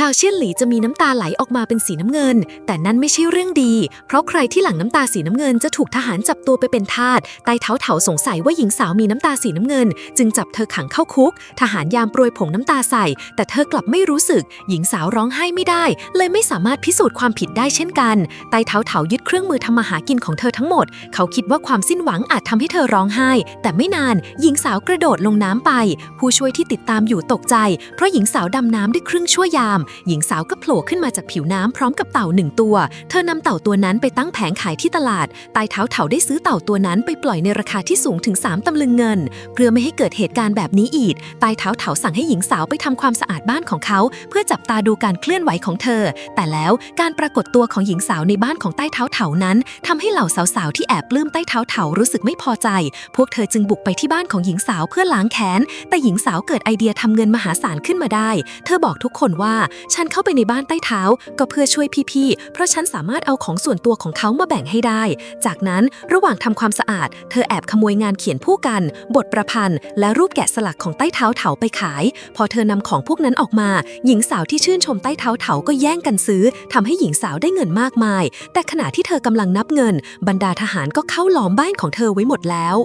ชาวเชี่ยนหลีจะมีน้ำตาไหลออกมาเป็นสีน้ำเงิน แต่นั่นไม่ใช่เรื่องดี เพราะใครที่หลั่งน้ำตาสีน้ำเงินจะถูกทหารจับตัวไปเป็นทาสใต้เท้าเถาสงสัยว่าหญิงสาวมีน้ำตาสีน้ำเงิน จึงจับเธอขังเข้าคุก ทหารยามโปรยผงน้ำตาใส่ แต่เธอกลับไม่รู้สึก หญิงสาวร้องไห้ไม่ได้ เลยไม่สามารถพิสูจน์ความผิดได้เช่นกันใต้เท้าเถายึดเครื่องมือทำมาหากินของเธอทั้งหมด เขาคิดว่าความสิ้นหวังอาจทำให้เธอร้องไห้ แต่ไม่นาน หญิงสาวกระโดดลงน้ำไป ผู้ช่วยที่ติดตามอยู่ตกใจ เพราะหญิงสาวดำน้ำได้ครึ่งชั่วยามหญิงสาวก็โผล่ขึ้นมาจากผิวน้ำพร้อมกับเต่าหนึ่งตัว เธอนำเต่าตัวนั้นไปตั้งแผงขายที่ตลาดใต้เท้าเถาได้ซื้อเต่าตัวนั้นไปปล่อยในราคาที่สูงถึง 3ตำลึงเงิน เพื่อไม่ให้เกิดเหตุการณ์แบบนี้อีกใต้เท้าเถาสั่งให้หญิงสาวไปทำความสะอาดบ้านของเขา เพื่อจับตาดูการเคลื่อนไหวของเธอ แต่แล้วการปรากฏตัวของหญิงสาวในบ้านของใต้เท้าเถานั้นทำให้เหล่าสาวๆที่แอบปลื้มใต้เท้าเถารู้สึกไม่พอใจ พวกเธอจึงบุกไปที่บ้านของหญิงสาวเพื่อล้างแค้น แต่หญิงสาวเกิดไอเดียทำเงินมหาศาลขึ้นมาได้ เธอบอกทุกคนว่าฉันเข้าไปในบ้านใต้เท้าก็เพื่อช่วยพี่ๆ เพราะฉันสามารถเอาของส่วนตัวของเขามาแบ่งให้ได้ จากนั้นระหว่างทำความสะอาด เธอแอบขโมยงานเขียนผู้กัน บทประพันธ์ และรูปแกะสลักของใต้เท้าเถาไปขาย พอเธอนำของพวกนั้นออกมา หญิงสาวที่ชื่นชมใต้เท้าเถาก็แย่งกันซื้อทำให้หญิงสาวได้เงินมากมาย แต่ขณะที่เธอกำลังนับเงิน บรรดาทหารก็เข้าล้อมบ้านของเธอไว้หมดแล้ว